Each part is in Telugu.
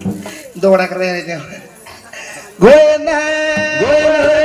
दौड़ा कर रहे हैं। गोयना गोयना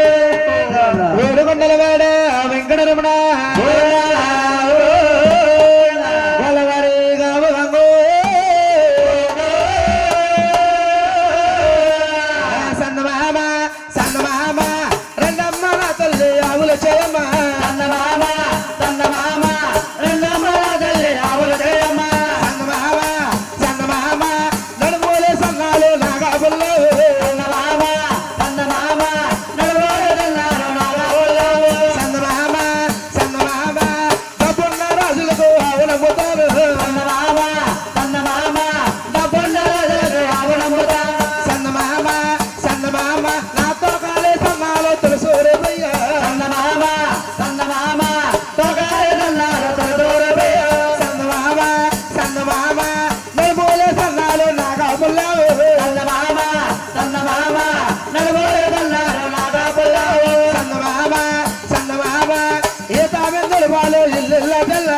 ఈత మెందుడు బాలు ఇల్లు తెల్ల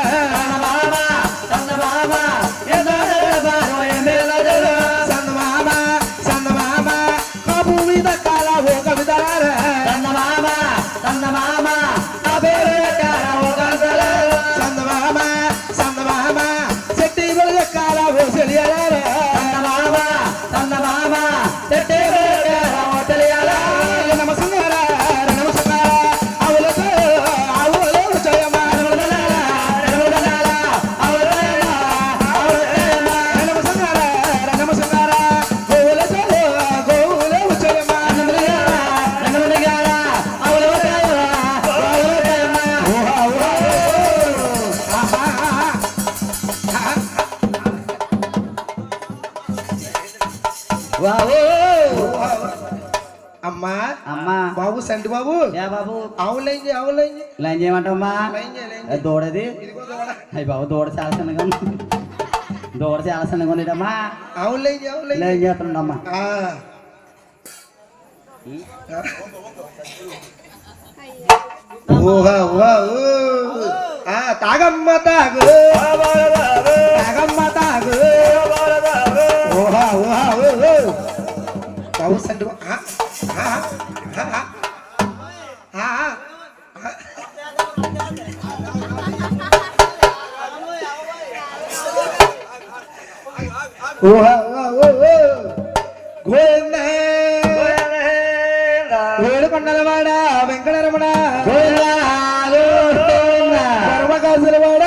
లైన్ చేయమంటావమ్మా? దూడది? అయ్యి బాబు దూడ చాలా సన్నగా దూడ చాలా సన్నగా ఉండేటమ్మా లైన్ చేస్తుండమ్మా ఊహా ఊహా తాగమ్మ తాగు. తాగమ్మ తాగు. ఏడుకొండలవాడ వెంకటరమణ. గర్వకాసులవాడ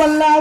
வல்லாத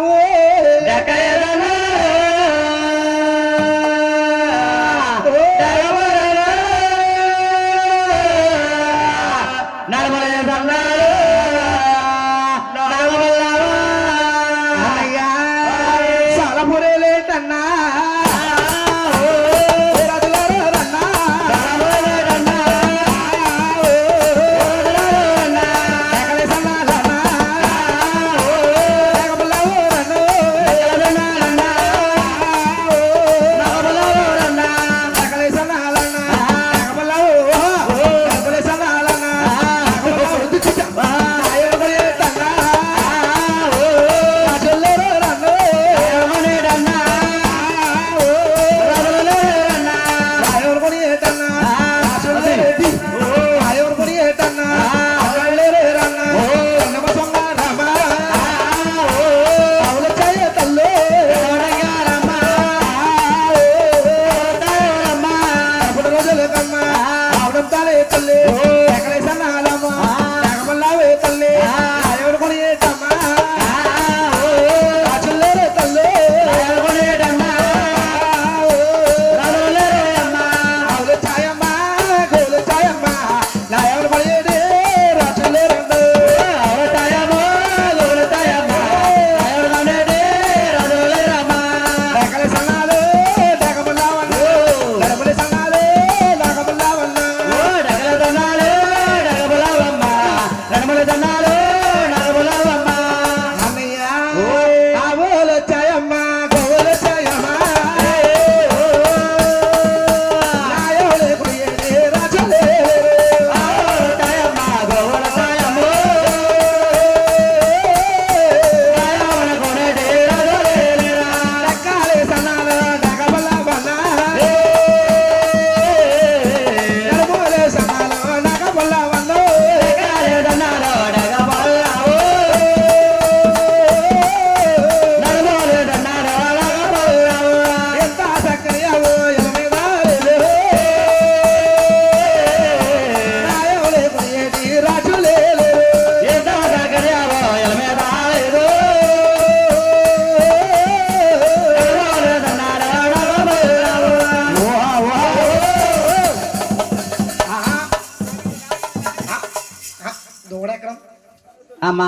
అమ్మా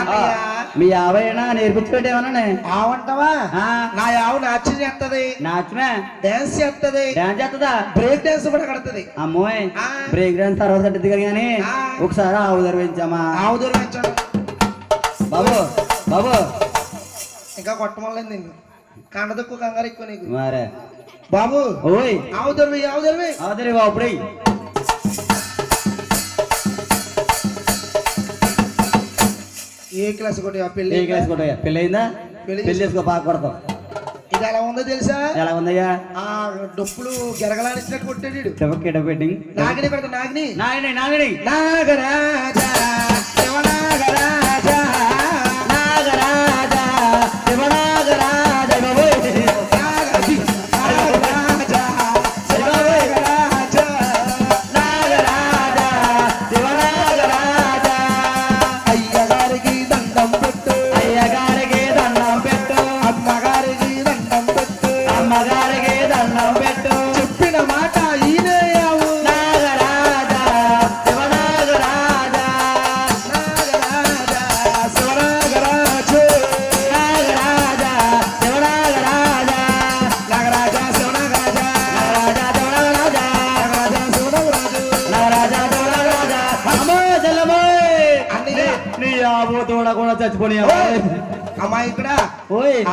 అన్నయ్య. మీ ఆవైనా నేర్పించుకోటేమన్నా ఆవంటావా? ఆ. నా ఆవు నాట్యం చేస్తది. నాచమే. డాన్స్ చేస్తది. డాన్స్ చేస్తుందా? బ్రేక్ డాన్స్ కూడా కడుతుంది. అమ్మోయ్. ఆ. బ్రేక్ డాన్స్ తర్వాత కట్టింది కానీ. ఒకసారి ఆవు ధరించమ్మా ఆవు దూరం పెంచాడు బాబు బాబు. ఇంకా కొట్టమలేదు నిన్ను. కండ కంగారు ఎక్కువ నీకు. మరే. బాబు ఓయ్. ఆవు దొరివి ఆవు దొరివి. అవతరి బాబు ఇప్పుడే ఏ క్లాస్ కొట్టి ఆ ఏ పెళ్ళి క్లాస్ కొట్టయ్యా పెళ్ళి అయిందా? పెళ్ళి పెళ్ళి చేసుకో బాగా కొడతాం ఇది ఎలా ఉందో తెలుసా? ఎలా ఉందయ్యా? ఆ డొప్పులు గెరగలాడిచ్చినట్టు కొట్టాడు. డబ్బకి డబ్బెట్టి నాగిని పెడతా నాగిని. నాగడి నాగడి నాగరాజా శివనాగరాజా నాగరాజా శివనాగరాజ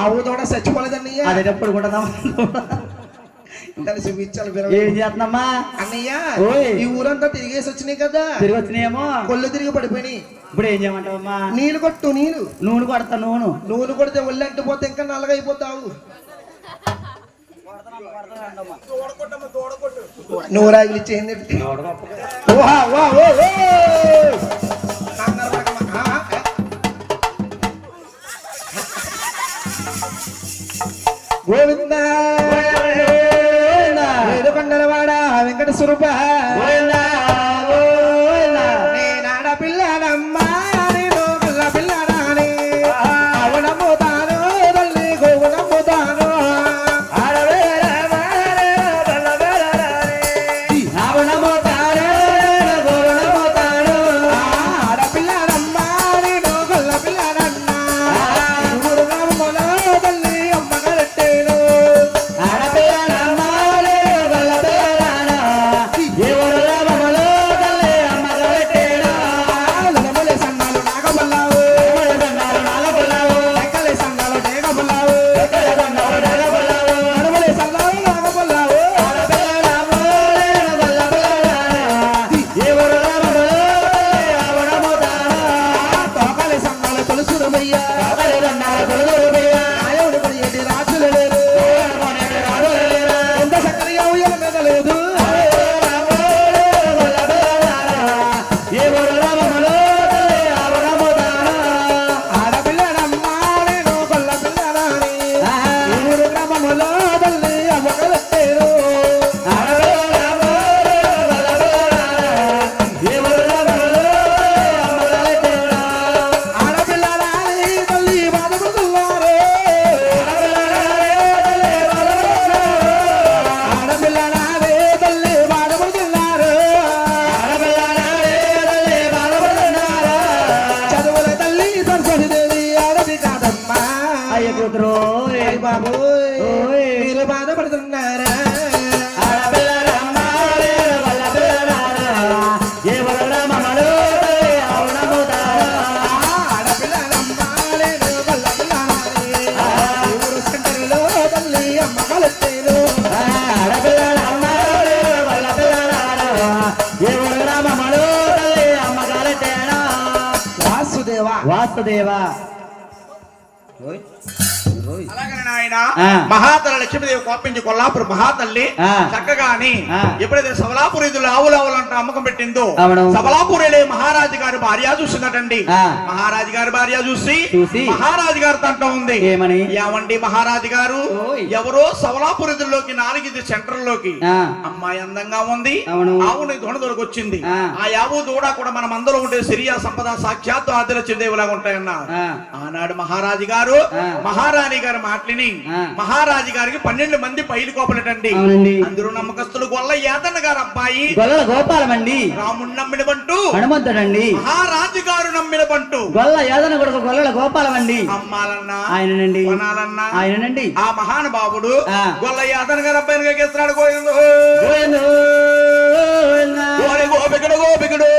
ఆవు తోడ చచ్చిపోలేదండి అదేటప్పుడు కూడా ఏం చేస్తున్నామ్మా? అన్నయ్య. ఈ ఊరంతా తిరిగేసి వచ్చినాయి కదా. తిరిగి వచ్చినాయేమో కొళ్ళు తిరిగి పడిపోయినాయి. ఇప్పుడు ఏం చేయమంటావమ్మా? నీళ్ళు కొట్టు నీళ్ళు. నూనె కొడతా నూనె. నూనె కొడితే ఒళ్ళు అంటిపోతే ఇంకా నల్లగా అయిపోతావు. గోవింద అయ్య బాబు. మీరు బాధపడుతున్నారా ఆయన మహాతల లక్ష్మీదేవి కోపించి కొల్లాపూర్ మహాతల్లి చక్కగాని ఎప్పుడైతే సబలాపురీదులు ఆవులావులంట అమ్మకం పెట్టిందో సబలాపూర్ మహారాజు గారి భార్య చూసిందటండి. మహారాజు గారి భార్య చూసి మహారాజు గారి తంట ఉంది. ఏమని? ఏమండి మహారాజు గారు? ఎవరో సబలాపూర్ ఇదిలోకి నాలుగు సెంటర్లోకి అమ్మాయి అందంగా ఉంది. ఆవుని దూడ వచ్చింది ఆ. యావు దూడ కూడా మనం అందరూ ఉండే సిరియా సంపద సాక్షాత్తు ఆదిలక్ష్మీదేవిలాగా ఉంటాయన్నారు. ఆనాడు మహారాజు గారు మహారాణి గారు మాటలిని మహారాజు గారికి పన్నెండు మంది పైలు కోపలటండి. అందరూ నమ్మకస్తులు గొల్ల యాదన్న గారు అబ్బాయి. గొల్ల రాముడు నమ్మిన బంటు. హనుమంతుడండి. మహారాజు గారు నమ్మిన బంటు. గొల్ల యాదన కొడుకు గొల్ల గోపాలమండి. అమ్మాలన్నా ఆయనండి ఆయనండి ఆ మహానుభావుడు గొల్ల యాదన గారు అబ్బాయి గెలిస్తున్నాడు గోవిందు. గోపికడు గోపికడు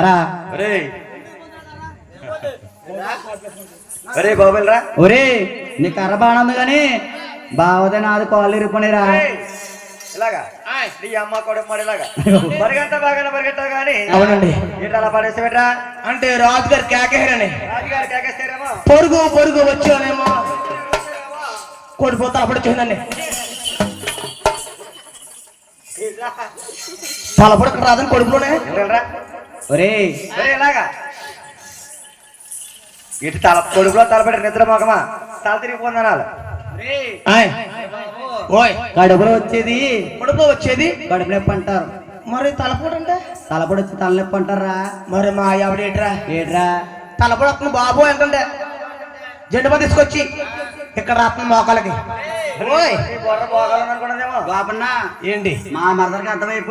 ఎరా ఒరే ఒరే నీ కర్ర బాగుంది ఉంది కానీ బావదే నాది కాళ్ళు ఇరుక్కునేరా ఇలాగా? నీ అమ్మ మరి ఇలాగా? పరిగెత్త బాగా పరిగెత్తా గాని అవునండి. ఏంటి అలా పడేసి పెట్టరా అంటే రాజుగారు కేకేరని. రాజుగారు కేకేస్తారేమో? పొరుగు పొరుగు వచ్చానేమో. కోడిపోతా అప్పుడు వచ్చిందండి తలపడక రాదని కొడుకులోనే. ఒరే ఇటు తల కొడుకులో తలపెట్టి నిద్ర మొగమా తల. ఓయ్. కడుపులో వచ్చేది. కొడుకులో వచ్చేది? కడుపు నొప్పి అంటారు. మరి తలపోటు అంటే? తలపడి వచ్చి తలనొప్పి అంటారా? మరి మా ఆవిడేట్రా ఏట్రా? తలపడి వస్తుంది బాబు ఎంతంటే జెండు బాగా తీసుకొచ్చి ఇక్కడ రాత్రి మోకాలకి బాబన్నా. ఏంటి? మా మదర్కి అర్థమైపోయి